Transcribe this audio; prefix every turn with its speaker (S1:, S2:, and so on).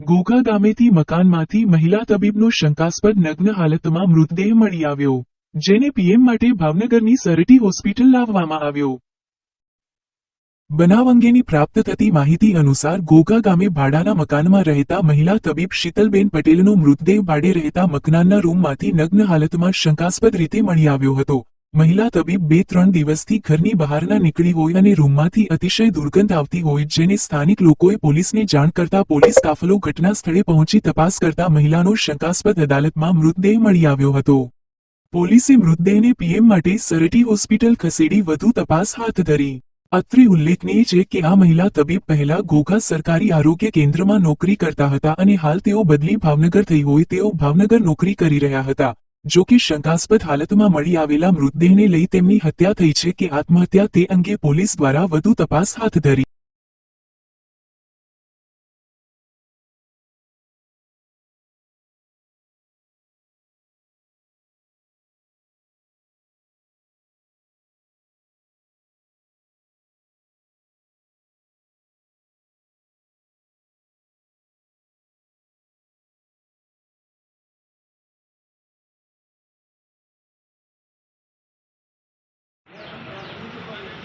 S1: ઘોઘા ગામેથી મકાનમાંથી મહિલા તબીબનો શંકાસ્પદ નગ્ન હાલતમાં મૃતદેહ મળી આવ્યો, જેને પીએમ માટે ભાવનગરની સરટી હોસ્પિટલ લાવવામાં આવ્યો. બનાવ અંગેની પ્રાપ્ત થતી માહિતી અનુસાર ઘોઘા ગામે ભાડાના મકાનમાં રહેતા મહિલા તબીબ શીતલબેન પટેલનો મૃતદેહ ભાડે રહેતા મકાનના રૂમમાંથી નગ્ન હાલતમાં શંકાસ્પદ રીતે મળી આવ્યો હતો. મહિલા તબીબ બે ત્રણ દિવસથી ઘરની બહાર ના નીકળી હોય અને રૂમમાંથી અતિશય દુર્ગંધ આવતી હોય જેને સ્થાનિક લોકોએ પોલીસને જાણ કરતા પોલીસ કાફલો ઘટના સ્થળે પહોંચી તપાસ કરતા મહિલાનો શંકાસ્પદ અદાલતમાં મૃતદેહ મળી આવ્યો હતો. પોલીસે મૃતદેહને પીએમ માટે સરટી હોસ્પિટલ ખસેડી વધુ તપાસ હાથ ધરી. અત્રે ઉલ્લેખનીય છે કે આ મહિલા તબીબ પહેલા ઘોઘા સરકારી આરોગ્ય કેન્દ્રમાં નોકરી કરતા હતા અને હાલ તેઓ બદલી ભાવનગર થઈ હોય તેઓ ભાવનગર નોકરી કરી રહ્યા હતા. જો કે શંકાસ્પદ હાલતમાં મળી આવેલા મૃતદેહને લઈ તેમની હત્યા થઈ છે કે આત્મહત્યા તે અંગે પોલીસ દ્વારા વધુ તપાસ હાથ ધરી